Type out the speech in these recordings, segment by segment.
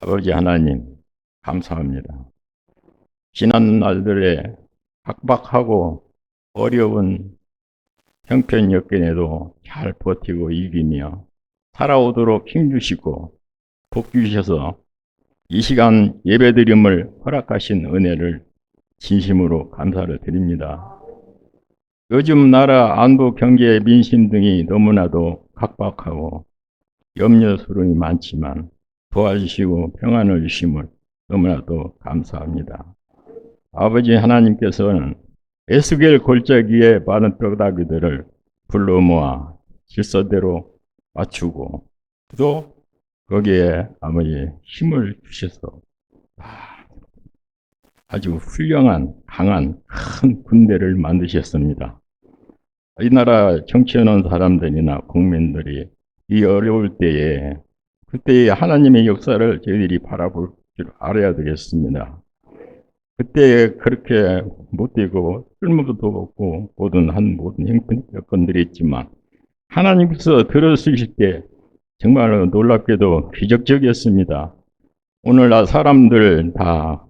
아버지 하나님, 감사합니다. 지난 날들에 각박하고 어려운 형편 여건에도 잘 버티고 이기며 살아오도록 힘주시고 복 주셔서 이 시간 예배드림을 허락하신 은혜를 진심으로 감사를 드립니다. 요즘 나라 안보 경제 민심 등이 너무나도 각박하고 염려스러움이 많지만 도와주시고 평안을 주심을 너무나도 감사합니다. 아버지 하나님께서는 에스겔 골짜기에 많은 뼈다귀들을 불러 모아 질서대로 맞추고 또 거기에 아버지 힘을 주셔서 아, 아주 훌륭한 강한 큰 군대를 만드셨습니다. 이 나라 정치하는 사람들이나 국민들이 이 어려울 때에 그때 하나님의 역사를 저희들이 바라볼 줄 알아야 되겠습니다. 그때 그렇게 못되고 쓸모도 없고 모든 한 모든 형편 여건들이 있지만 하나님께서 들어주실 때 정말 놀랍게도 기적적이었습니다. 오늘날 사람들 다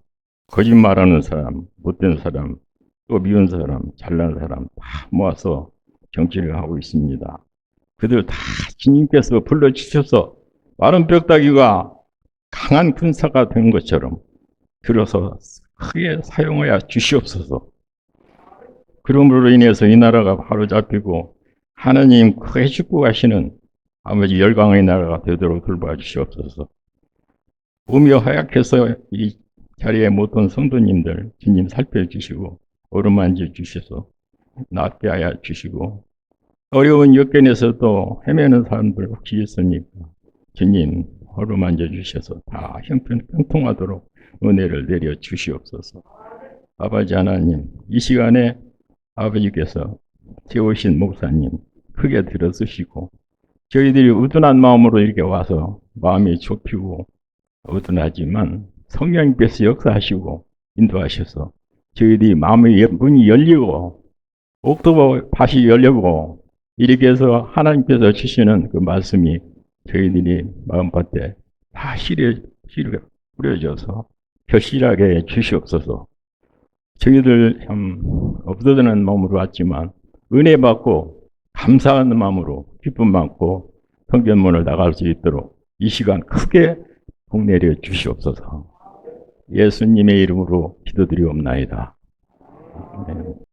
거짓말하는 사람, 못된 사람, 또 미운 사람, 잘난 사람 다 모아서 정치를 하고 있습니다. 그들 다 주님께서 불러주셔서 마른 벽다기가 강한 군사가 된 것처럼 들어서 크게 사용하여 주시옵소서. 그러므로 인해서 이 나라가 바로 잡히고 하나님 크게 축복하시는 아버지 열강의 나라가 되도록 돌봐 주시옵소서. 오며 하약해서 이 자리에 못 온 성도님들 주님 살펴주시고 어루만져 주셔서 낫게 하여 주시고 어려운 여건에서도 헤매는 사람들 혹시 있으니까 주님 어루만져 주셔서 다 형편 평통하도록 은혜를 내려 주시옵소서. 아버지 하나님, 이 시간에 아버지께서 세우신 목사님 크게 들어쓰시고 저희들이 우둔한 마음으로 이렇게 와서 마음이 좁히고 어둔하지만 성령님께서 역사하시고 인도하셔서 저희들이 마음의 문이 열리고 옥토버 밭이 열리고 이렇게 해서 하나님께서 주시는 그 말씀이 저희들이 마음밭에 다 실에 실에 뿌려져서 결실하게 주시옵소서. 저희들 참 없어지는 마음으로 왔지만 은혜 받고 감사하는 마음으로 기쁨 받고 성전문을 나갈 수 있도록 이 시간 크게 복 내려 주시옵소서. 예수님의 이름으로 기도드리옵나이다. 아멘.